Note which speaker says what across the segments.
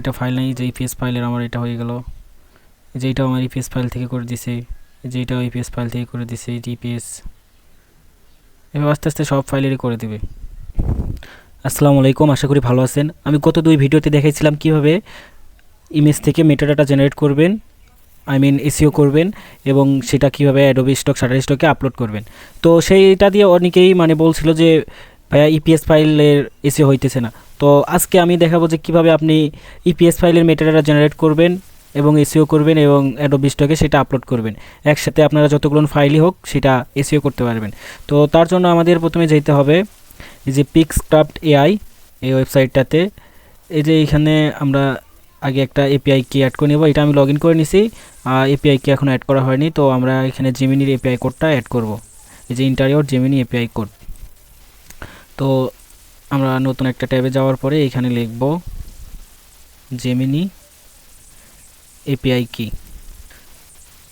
Speaker 1: এটা ফাইল নেই, যে ইপিএস ফাইলের আমার এটা হয়ে গেল। যেইটাও আমার ইপিএস ফাইল থেকে করে দিছে, যেইটাও ইপিএস ফাইল থেকে করে দিছে ইপিএস এবার আস্তে আস্তে সব ফাইলেরই করে দিবে। আসসালামু আলাইকুম, আশা করি ভালো আছেন। আমি গত দুই ভিডিওতে দেখাইছিলাম কীভাবে ইমেজ থেকে মেটাডাটা জেনারেট করবেন আই মিন এসিও করবেন, এবং সেটা কীভাবে অ্যাডোবি স্টক শাটার স্টকে আপলোড করবেন। তো সেইটা দিয়ে অনেকেই মানে বলছিল যে, ভাইয়া ইপিএস ফাইলের এসিও হইতেছে না। তো আজকে আমি দেখাবো যে কীভাবে আপনি ইপিএস ফাইলের মেটাডাটা জেনারেট করবেন এবং এসিও করবেন এবং অ্যাডোবি স্টকে সেটা আপলোড করবেন। একসাথে আপনারা যতগুলো ফাইলই হোক, সেটা এসিও করতে পারবেন। তো তার জন্য আমাদের প্রথমে যেতে হবে এই যে পিক্সক্রাফট এআই এই ওয়েবসাইটটাতে এই যে এখানে আমরা আগে একটা এপিআই কি অ্যাড করে নেব, এটা আমি লগ ইন করে নিছি। এপিআই কি এখন অ্যাড করা হয়নি, তো আমরা এখানে জেমিনির এপিআই কোডটা অ্যাড করব। এই যে ইন্টারিয়র জেমিনি এপিআই কোড তো আমরা নতুন একটা ট্যাবে যাওয়ার পরে এখানে লিখব জেমিনি এপিআই কি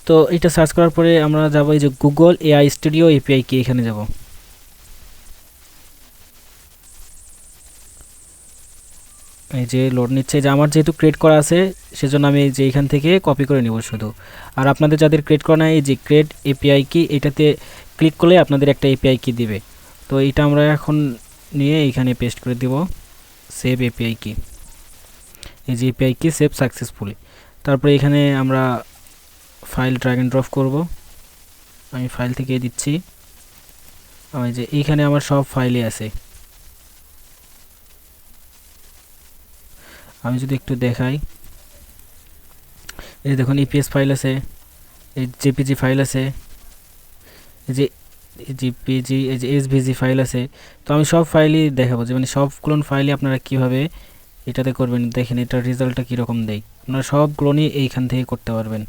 Speaker 1: তো এটা সার্চ করার পরে আমরা যাব এই যে গুগল এআই স্টুডিও এপিআই কি এখানে যাব। এই যে লোড নিচ্ছে যে আমার যেহেতু ক্রিয়েট করা আছে, সেজন্য আমি যে এখান থেকে কপি করে নিব শুধু। আর আপনাদের যাদের ক্রিয়েট করা নাই, এই যে ক্রিয়েট এপিআই কি এটাতে ক্লিক করলে আপনাদের একটা এপিআই কি দিবে। তো এটা আমরা এখন নিয়ে এখানে পেস্ট করে দিব সেভ এপিআই কি এই যে এপিআই কি সেভ সাকসেসফুলি তারপরে এখানে আমরা ফাইল ড্র্যাগ অ্যান্ড ড্রপ করব। আমি ফাইল থেকে দিচ্ছি। আমি যে এইখানে আমার সব ফাইলই আছে। আমি যদি একটু দেখাই। এই দেখুন ইপিএস ফাইল আছে, এই জেপিজি ফাইল আছে। এই যে জিপিজি এই যে এসভিজি ফাইল আছে, তো আমি সব ফাইলই দেখাবো। যে মানে সবগুলো ফাইলই আপনারা কীভাবে এটাতে করবেন, দেখেন এটার রেজাল্টটা কীরকম দেয়। আপনারা সবগুলো নিয়ে এইখান থেকে করতে পারবেন।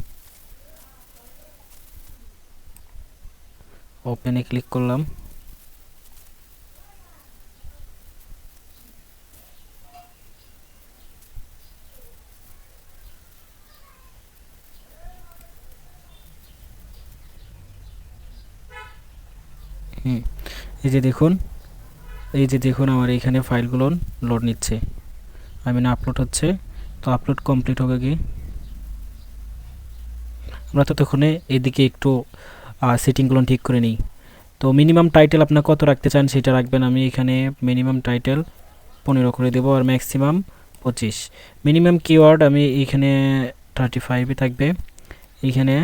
Speaker 1: ওপেনে ক্লিক করলাম। হুম, এই যে দেখুন, এই যে দেখুন আমার এইখানে ফাইলগুলো লোড নিচ্ছে। আই মিন আপলোড হচ্ছে। তো আপলোড কমপ্লিট হবে কি আমরা ততক্ষণে এইদিকে একটু সেটিংগুলো ঠিক করে নিই। তো মিনিমাম টাইটেল আপনার কত রাখতে চান সেটা রাখবেন। আমি এখানে মিনিমাম টাইটেল পনেরো করে দেবো আর ম্যাক্সিমাম পঁচিশ। মিনিমাম কিওয়ার্ড আমি এইখানে থার্টি ফাইভে থাকবে। এইখানে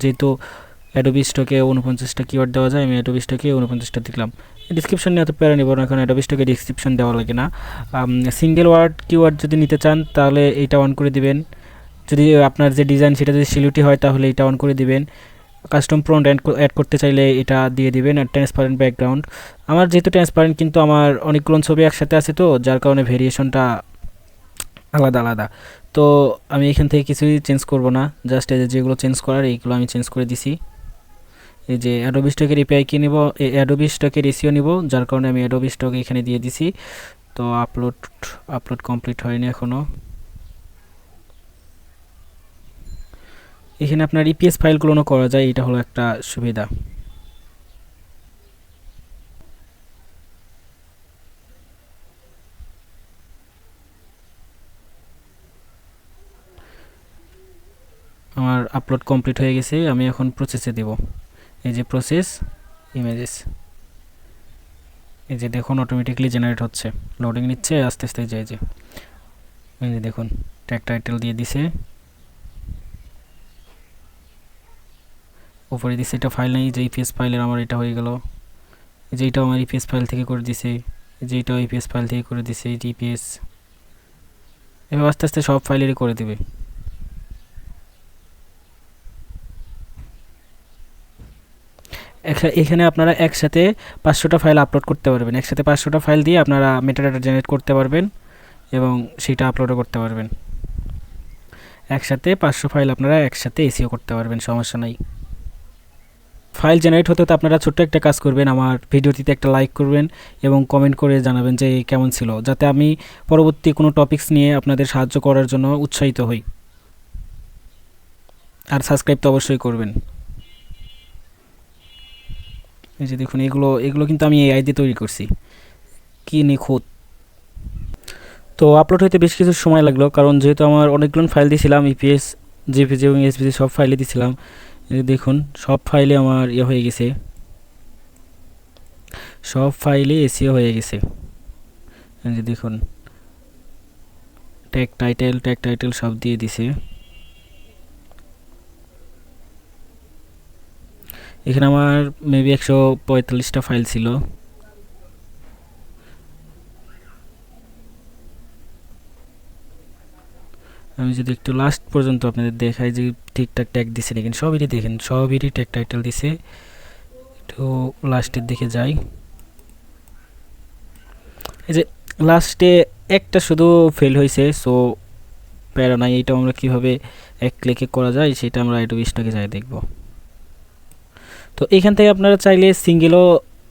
Speaker 1: যেহেতু অ্যাডোবি স্টকে উনপঞ্চাশটা কিওয়ার্ড দেওয়া যায়, আমি অ্যাডোবি স্টকে উনপঞ্চাশটা দিলাম ডিসক্রিপশন নিয়ে এত প্যারা নিব না কারণ অ্যাডোবি স্টকে ডিসক্রিপশন দেওয়া লাগে না। সিঙ্গেল ওয়ার্ড কিওয়ার্ড যদি নিতে চান, তাহলে এইটা অন করে দিবেন। যদি আপনার যে ডিজাইন সেটা যদি সিলিউটি হয়, তাহলে এটা অন করে দিবেন। কাস্টম প্রন্ট অ্যাড করতে চাইলে এটা দিয়ে দিবেন, আর ট্রান্সপারেন্ট ব্যাকগ্রাউন্ড আমার যেহেতু ট্রান্সপারেন্ট কিন্তু আমার অনেকগুলো ছবি একসাথে আছে তো, যার কারণে ভেরিয়েশনটা আলাদা আলাদা। তো আমি এখান থেকে কিছুই চেঞ্জ করব না জাস্ট যেগুলো চেঞ্জ করার, এইগুলো আমি চেঞ্জ করে দিছি। এই যে অ্যাডোবি স্টকের এপিআই কি নিব অ্যাডোবি স্টকের এসিও নিব, যার কারণে আমি অ্যাডোবি স্টক এখানে দিয়ে দিছি। তো আপলোড আপলোড কমপ্লিট হয়নি এখনও এখানে আপনার ইপিএস ফাইলগুলো করা যায়, এটা হলো একটা সুবিধা। আমার আপলোড কমপ্লিট হয়ে গেছে, আমি এখন প্রসেসে দেব। এই যে প্রসেস ইমেজেস এই যে দেখুন অটোমেটিকলি জেনারেট হচ্ছে। লোডিং নিচ্ছে, আস্তে আস্তে যায় যে, এই যে। দেখুন ট্যাগ টাইটেল দিয়ে দিছে। উপরে দিছে, এটা ফাইল নেই যে ইপিএস ফাইলের আমার এটা হয়ে গেল। যেইটাও আমার ইপিএস ফাইল থেকে করে দিছে। যেইটাও ইপিএস ফাইল থেকে করে দিছে, এই ইপিএস এবার আস্তে আস্তে সব ফাইলেরই করে দিবে। এখানে আপনারা একসাথে পাঁচশোটা ফাইল আপলোড করতে পারবেন। একসাথে পাঁচশোটা ফাইল দিয়ে আপনারা মেটাডাটা জেনারেট করতে পারবেন এবং সেটা আপলোডও করতে পারবেন। একসাথে পাঁচশো ফাইল আপনারা একসাথে এসিও করতে পারবেন, সমস্যা নাই। ফাইল জেনারেট হতে তো আপনারা ছোট্ট একটা কাজ করবেন, আমার ভিডিওটিতে একটা লাইক করবেন এবং কমেন্ট করে জানাবেন যে কেমন ছিল, যাতে আমি পরবর্তী কোনো টপিকস নিয়ে আপনাদের সাহায্য করার জন্য উৎসাহিত হই। আর সাবস্ক্রাইব তো অবশ্যই করবেন। এই যে দেখুন, এগুলো এগুলো কিন্তু আমি এআই দিয়ে তৈরি করছি। কি নিখুঁত। তো আপলোড হইতে বেশ কিছু সময় লাগল, কারণ যেহেতু আমার অনেকগুলো ফাইল দিয়েছিলাম ইপিএস জিপিজি এবং এসপিজি সব ফাইলে দিয়েছিলাম। দেখুন, সব ফাইলে আমার ইয়ে হয়ে গেছে। সব ফাইলে এসিও হয়ে গেছে। দেখুন ট্যাগ টাইটেল ট্যাগ টাইটেল সব দিয়ে দিছে। এখানে আমার মেবি একশো পঁয়তাল্লিশটা ফাইল ছিল। আমি যদি একটু লাস্ট পর্যন্ত আপনাদের দেখাই যে ঠিকঠাক ট্যাগ দিছে নাকি সবেরই দেখেন সবেরই ট্যাগ টাইটেল দিছে। একটু লাস্টের দিকে যাই। এই যে লাস্টে একটা শুধু ফেল হয়েছে সো প্যারা নাই এটা আমরা কীভাবে এক ক্লিকে করা যায়, সেটা আমরা একটু বিশটাকে যাই দেখব। তো এখান থেকে আপনারা চাইলে সিঙ্গেলও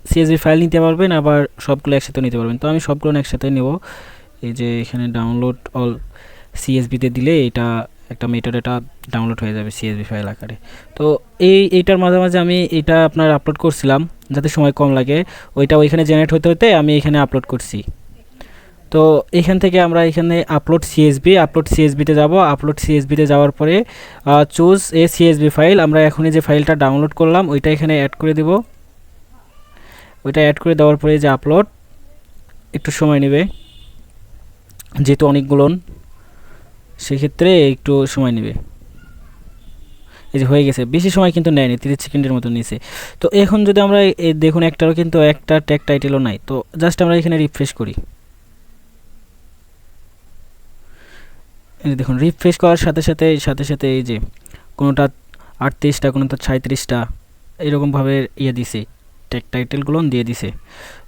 Speaker 1: সিএসভি ফাইল নিতে পারবেন, আবার সবগুলো একসাথে নিতে পারবেন। তো আমি সবগুলো একসাথে নেব। এই যে এখানে ডাউনলোড অল সিএসবিতে দিলে এটা একটা মেটার এটা ডাউনলোড হয়ে যাবে সিএসবি ফাইল আকারে। তো এই, এইটার মাঝে মাঝে আমি এটা আপনার আপলোড করছিলাম, যাতে সময় কম লাগে। ওইটা ওইখানে জেনারেট হতে হতে আমি এখানে আপলোড করছি। তো এখান থেকে আমরা এখানে আপলোড সিএসবি আপলোড সিএসবিতে যাব। আপলোড সিএসবিতে যাওয়ার পরে চুজ এ সিএসবি ফাইল আমরা এখনই যে ফাইলটা ডাউনলোড করলাম, ওইটা এখানে অ্যাড করে দেব। ওইটা অ্যাড করে দেওয়ার পরে যে আপলোড একটু সময় নেবে। যেহেতু অনেকগুলো, সেক্ষেত্রে একটু সময় নেবে। এই যে হয়ে গেছে। বেশি সময় কিন্তু নেয়নি, তিরিশ সেকেন্ডের মতো নিয়েছে। তো এখন যদি আমরা দেখুন একটারও কিন্তু একটা ট্যাগ টাইটেলও নাই। তো জাস্ট আমরা এখানে রিফ্রেশ করি। দেখুন রিফ্রেশ করার সাথে সাথে সাথে সাথে এই যে কোনোটা আটত্রিশটা, কোনোটা সাঁত্রিশটা এরকমভাবে ইয়ে দিছে। ট্যাগ টাইটেলগুলো দিয়ে দিছে।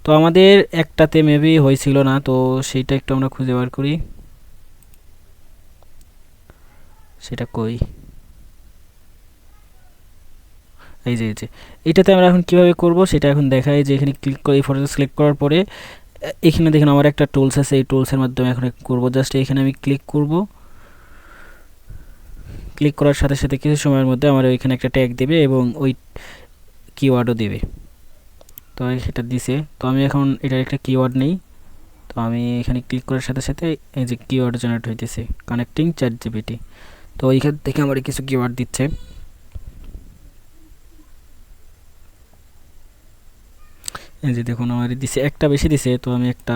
Speaker 1: তো আমাদের একটাতে মেবি হয়েছিল না, তো সেইটা একটু আমরা খুঁজে বার করি। সেটা কই? এই যে এই যে। এটাতে আমরা এখন কীভাবে করব সেটা এখন দেখাই যে এখানে ক্লিক করে, এই ফটোটা সিলেক্ট করার পরে এখানে দেখুন আমার একটা টুলস আছে, এই টুলসের মাধ্যমে এখন করব। জাস্ট এখানে আমি ক্লিক করব। ক্লিক করার সাথে সাথে কিছু সময়ের মধ্যে আমার ওইখানে একটা ট্যাগ দেবে এবং ওই কিওয়ার্ডও দেবে। তো সেটা দিছে। তো আমি এখন এটার একটা কিওয়ার্ড নেই। তো আমি এখানে ক্লিক করার সাথে সাথে এই যে কিওয়ার্ড জেনারেট হইতেছে কানেক্টিং চ্যাট জিপিটি তো এইখান থেকে আমার কিছু কিওয়ার্ড দিচ্ছে। এই যে দেখুন, আমার দিছে, একটা বেশি দিছে, তো আমি একটা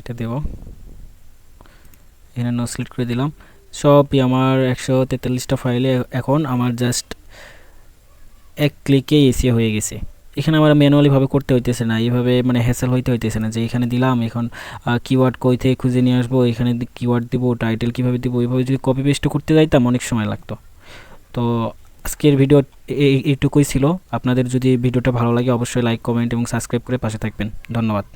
Speaker 1: এটা দেব। এখানে নো সিলেক্ট করে দিলাম। সবই আমার একশো তেতাল্লিশটা ফাইলে এখন আমার জাস্ট এক ক্লিকে এসি হয়ে গেছে। এখানে আমার ম্যানুয়ালিভাবে করতে হইতেছে না, এইভাবে মানে হ্যাসেল হইতে হইতেছে না যে এখানে দিলাম, এখন কিওয়ার্ড কই থেকে খুঁজে নিয়ে আসব, এখানে কিওয়ার্ড দিব টাইটেল কীভাবে দিব, এইভাবে যদি কপি পেস্ট করতে যাইতাম অনেক সময় লাগতো। তো আজকের ভিডিও এইটুকুই ছিল। আপনাদের যদি ভিডিওটা ভালো লাগে অবশ্যই লাইক কমেন্ট এবং সাবস্ক্রাইব করে পাশে থাকবেন। ধন্যবাদ।